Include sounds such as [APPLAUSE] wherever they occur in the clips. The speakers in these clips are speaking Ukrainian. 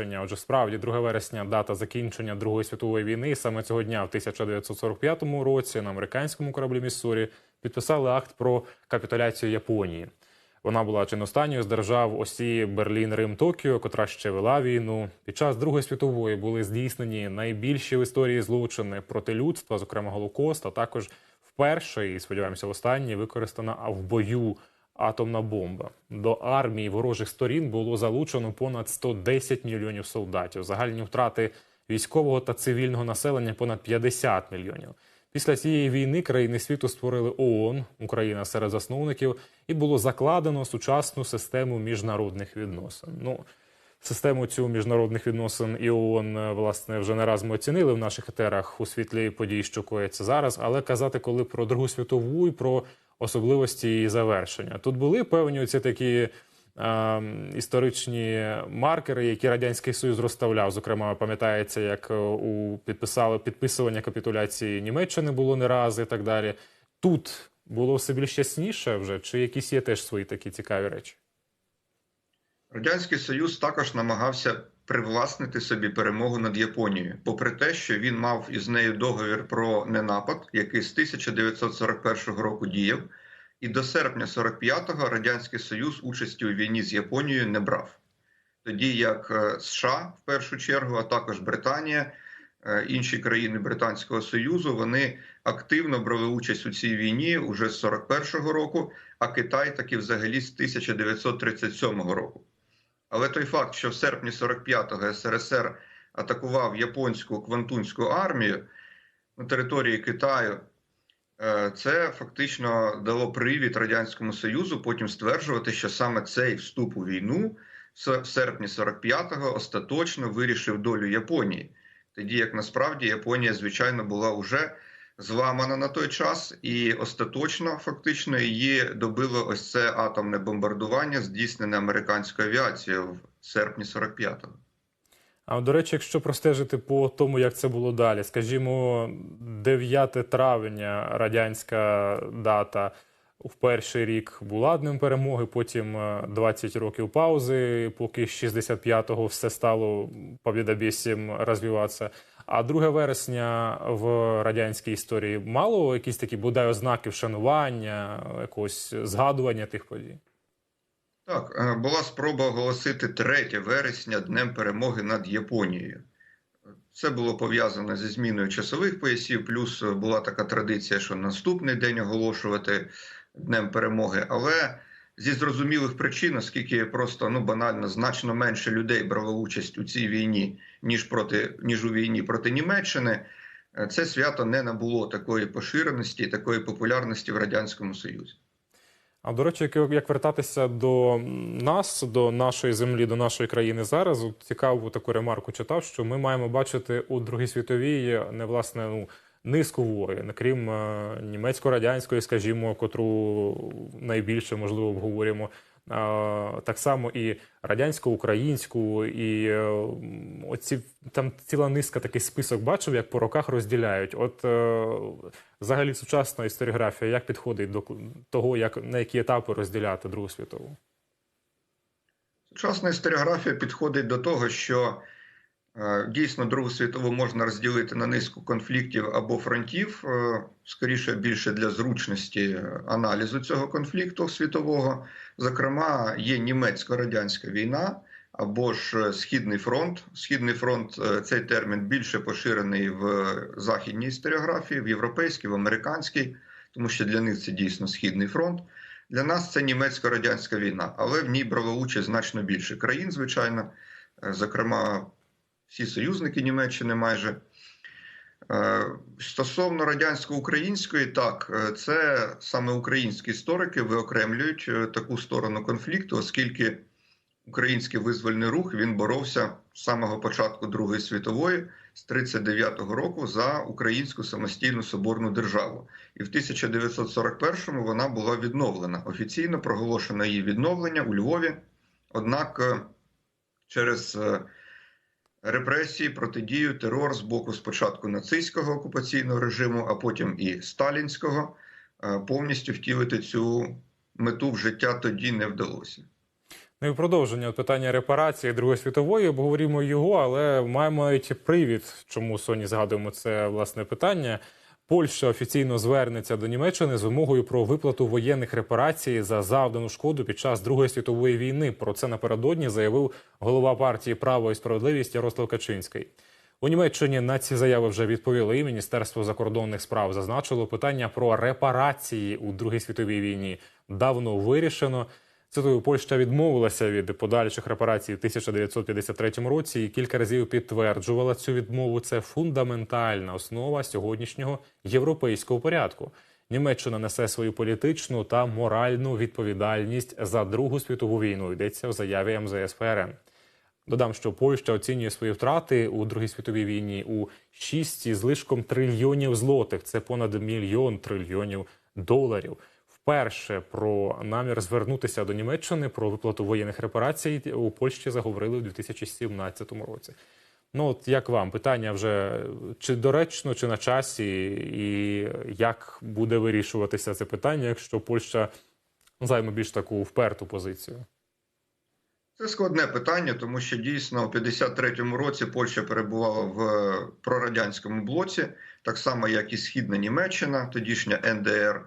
завершення. Отже, справді 2 вересня дата закінчення Другої світової війни. Саме цього дня, в 1945 році, на американському кораблі Міссурі підписали акт про капітуляцію Японії. Вона була чи останньою з держав осі Берлін, Рим, Токіо, котра ще вела війну. Під час Другої світової були здійснені найбільші в історії злочини проти людства, зокрема Голокост, а також вперше і сподіваємося, востаннє використана в бою атомна бомба. До армії ворожих сторін було залучено понад 110 мільйонів солдатів. Загальні втрати військового та цивільного населення понад 50 мільйонів. Після цієї війни країни світу створили ООН, Україна серед засновників, і було закладено сучасну систему міжнародних відносин. Ну, систему цю міжнародних відносин і ООН, е, власне, вже не раз ми оцінили в наших етерах у світлі подій, що коїться зараз. Але казати, коли про Другу світову і про особливості її завершення. Тут були певні оці такі історичні маркери, які радянський союз розставляв. Зокрема, пам'ятається, як е, у підписали підписування капітуляції Німеччини було не раз і так далі. Тут було все більш ясніше вже, чи якісь є теж свої такі цікаві речі? Радянський Союз також намагався привласнити собі перемогу над Японією, попри те, що він мав із нею договір про ненапад, який з 1941 року діяв, і до серпня 45-го Радянський Союз участі у війні з Японією не брав. Тоді як е, США в першу чергу, а також Британія, е, інші країни Британського Союзу, вони активно брали участь у цій війні уже з 41-го року, а Китай таки взагалі з 1937 року. Але той факт, що в серпні 45-го СРСР атакував японську квантунську армію на території Китаю, е, це фактично дало привід Радянському Союзу потім стверджувати, що саме цей вступ у війну в серпні 45-го остаточно вирішив долю Японії. Тоді як насправді Японія, звичайно, була уже зламана на той час, і остаточно фактично її добило ось це атомне бомбардування, здійснене американською авіацією в серпні 45-го. А до речі, якщо простежити по тому, як це було далі, скажімо, 9 травня радянська дата в перший рік була днем перемоги, потім е, 20 років паузи, поки з 65-го все стало побідобєсім розвиватися. А 2 вересня в радянській історії мало якісь такі бодай ознаки вшанування, якогось згадування тих подій. Так, е, була спроба оголосити 3 вересня днем перемоги над Японією. Це було пов'язано зі зміною часових поясів, плюс була така традиція, що наступний день оголошувати днем перемоги. Але зі зрозумілих причин, оскільки просто ну банально значно менше людей брало участь у цій війні, ніж проти ніж у війні проти Німеччини, е, це свято не набуло такої поширеності, такої популярності в радянському союзі. А до речі, як, як вертатися до нас, до нашої землі, до нашої країни зараз, цікаву таку ремарку читав, що ми маємо бачити у Другій світовій не власне ну низку воєн, крім е, німецько-радянської, скажімо, котру найбільше можливо обговорюємо. Так само і радянсько-українську, і е, оці там ціла низка такий список бачив, як по роках розділяють. От е, взагалі сучасна історіографія як підходить до того, як на які етапи розділяти Другу світову? Сучасна історіографія підходить до того, що дійсно Другу світову можна розділити на низку конфліктів або фронтів, е, скоріше більше для зручності аналізу цього конфлікту світового. Зокрема, є німецько-радянська війна або ж Східний фронт. Східний фронт е, цей термін більше поширений в західній історіографії, в європейській, в американській, тому що для них це дійсно Східний фронт. Для нас це німецько-радянська війна, але в ній брало участь значно більше країн, звичайно, Е, зокрема, всі союзники Німеччини майже. Е, Стосовно радянсько-української, так, е, це саме українські історики виокремлюють е, таку сторону конфлікту, оскільки український визвольний рух він боровся з самого початку Другої світової з 39-го року за українську самостійну соборну державу. І в 1941-му вона була відновлена. Офіційно проголошено її відновлення у Львові. Однак через репресії, протидію, терор з боку спочатку нацистського окупаційного режиму, а потім і сталінського, е, повністю втілити цю мету в життя тоді не вдалося. Ну і продовження питання репарації Другої світової. Обговоримо його, але маємо навіть привід, чому Соні згадуємо це власне питання. Польща офіційно звернеться до Німеччини з вимогою про виплату воєнних репарацій за завдану шкоду під час Другої світової війни. Про це напередодні заявив голова партії Право і справедливість Ярослав Качинський. У Німеччині на ці заяви вже відповіли. Міністерство закордонних справ зазначило питання про репарації у Другій світовій війні. Давно вирішено. Цитую, Польща відмовилася від подальших репарацій в 1953 році і кілька разів підтверджувала цю відмову. Це фундаментальна основа сьогоднішнього європейського порядку. Німеччина несе свою політичну та моральну відповідальність за Другу світову війну. Йдеться в заяві МЗС ФРН. Додам, що Польща оцінює свої втрати у Другій світовій війні у 6 із лишком трильйонів злотих. Це понад мільйон трильйонів доларів. Вперше про намір звернутися до Німеччини про виплату воєнних репарацій у Польщі заговорили у 2017 році. Ну от як вам питання вже чи доречно, чи на часі, і як буде вирішуватися це питання, якщо Польща займе більш таку вперту позицію? Це складне питання, тому що дійсно у 53-му році Польща перебувала в прорадянському блоці, так само як і Східна Німеччина, тодішня НДР.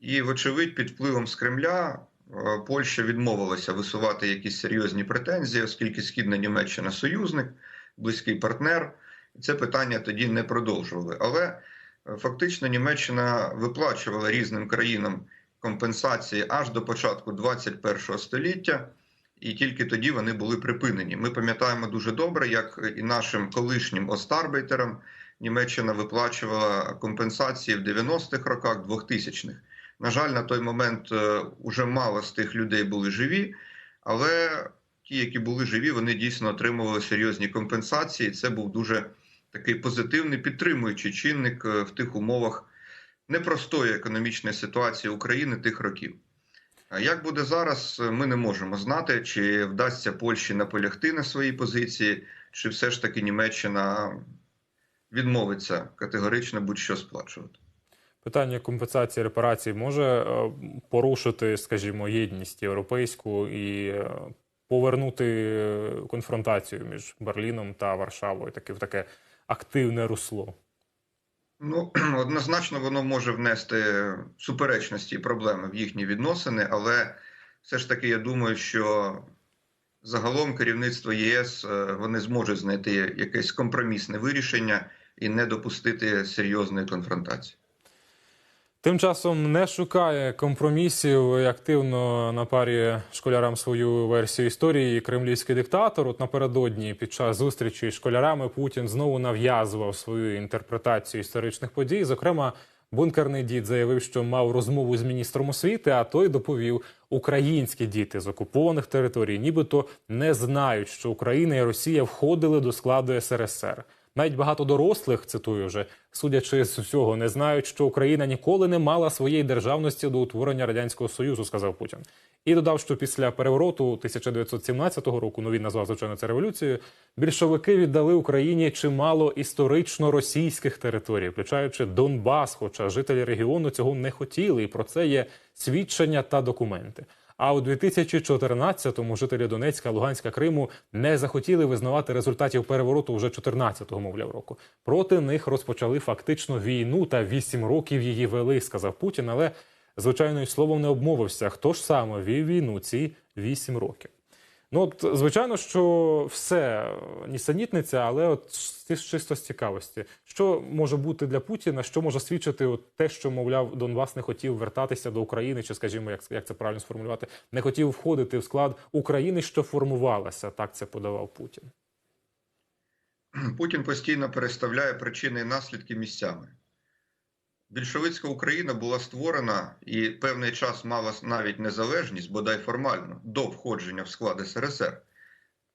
І, вочевидь, під впливом з Кремля е, Польща відмовилася висувати якісь серйозні претензії, оскільки Східна Німеччина союзник, близький партнер. Це питання тоді не продовжували. Але е, фактично Німеччина виплачувала різним країнам компенсації аж до початку 21 століття. І тільки тоді вони були припинені. Ми пам'ятаємо дуже добре, як і нашим колишнім остарбейтерам Німеччина виплачувала компенсації в 90-х роках, 2000-х. На жаль, на той момент уже мало з тих людей були живі, але ті, які були живі, вони дійсно отримували серйозні компенсації. Це був дуже такий позитивний підтримуючий чинник в тих умовах непростої економічної ситуації України тих років. А як буде зараз, ми не можемо знати, чи вдасться Польщі наполягти на своїй позиції, чи все ж таки Німеччина відмовиться категорично будь-що сплачувати. Питання компенсації репарацій може е, порушити, скажімо, єдність європейську і е, повернути конфронтацію між Берліном та Варшавою, таке в таке активне русло. Ну, [CLEARS THROAT] однозначно, воно може внести суперечності і проблеми в їхні відносини, але все ж таки я думаю, що загалом керівництво ЄС вони зможуть знайти якесь компромісне вирішення і не допустити серйозної конфронтації. Тим часом не шукає компромісів і активно напарює школярам свою версію історії кремлівський диктатор. От напередодні під час зустрічі з школярами Путін знову нав'язував свою інтерпретацію історичних подій. Зокрема, бункерний дід заявив, що мав розмову з міністром освіти, а той доповів, українські діти з окупованих територій, нібито не знають, що Україна і Росія входили до складу СРСР. Навіть багато дорослих, цитую вже, судячи з усього, не знають, що Україна ніколи не мала своєї державності до утворення радянського союзу, сказав Путін. І додав, що після перевороту 1917 року, ну він назвав звичайно це революцією, більшовики віддали Україні чимало історично російських територій, включаючи Донбас. Хоча жителі регіону цього не хотіли, і про це є свідчення та документи. А у 2014-му жителі Донецька, Луганська, Криму не захотіли визнавати результатів перевороту вже 14-го, мовляв, року. Проти них розпочали фактично війну та вісім років її вели, сказав Путін. Але звичайно й словом не обмовився. Хто ж саме вів війну ці вісім років? Ну, от, звичайно, що все нісенітниця, але от чисто з цікавості, що може бути для Путіна, що може свідчити от те, що мовляв Донбас не хотів вертатися до України, чи скажімо, як як це правильно сформулювати, не хотів входити в склад України, що формувалася. Так це подавав Путін. Путін постійно переставляє причини і наслідки місцями. Більшовицька Україна була створена і певний час мала навіть незалежність, бодай формально, до входження в склад СРСР,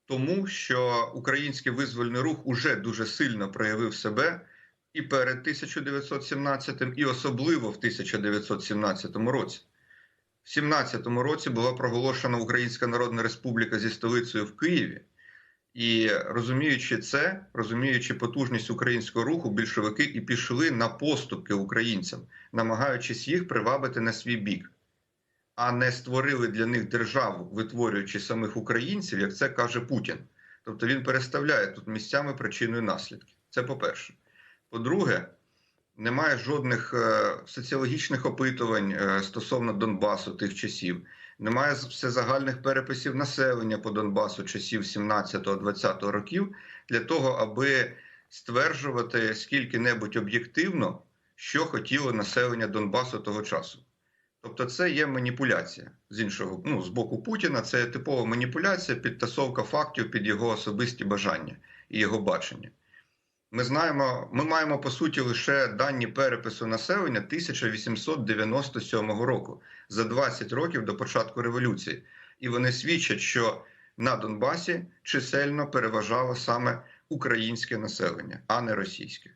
тому що український визвольний рух уже дуже сильно проявив себе і перед 1917, і особливо в 1917 році. В 17 році була проголошена Українська Народна Республіка зі столицею в Києві. І розуміючи це, розуміючи потужність українського руху, більшовики і пішли на поступки українцям, намагаючись їх привабити на свій бік. а не створили для них державу, витворюючи самих українців, як це каже Путін. Тобто він переставляє тут місцями причину і наслідки. Це по-перше. По-друге, немає жодних е, соціологічних опитувань е, стосовно Донбасу тих часів. Немає всезагальних переписів населення по Донбасу часів 17-20 років для того, аби стверджувати скільки-небудь об'єктивно, що хотіло населення Донбасу того часу. Тобто, це є маніпуляція з іншого, ну з боку Путіна. Це типова маніпуляція, підтасовка фактів під його особисті бажання і його бачення. Ми знаємо, ми маємо по суті лише дані перепису населення 1897 року за 20 років до початку революції, і вони свідчать, що на Донбасі чисельно переважало саме українське населення, а не російське.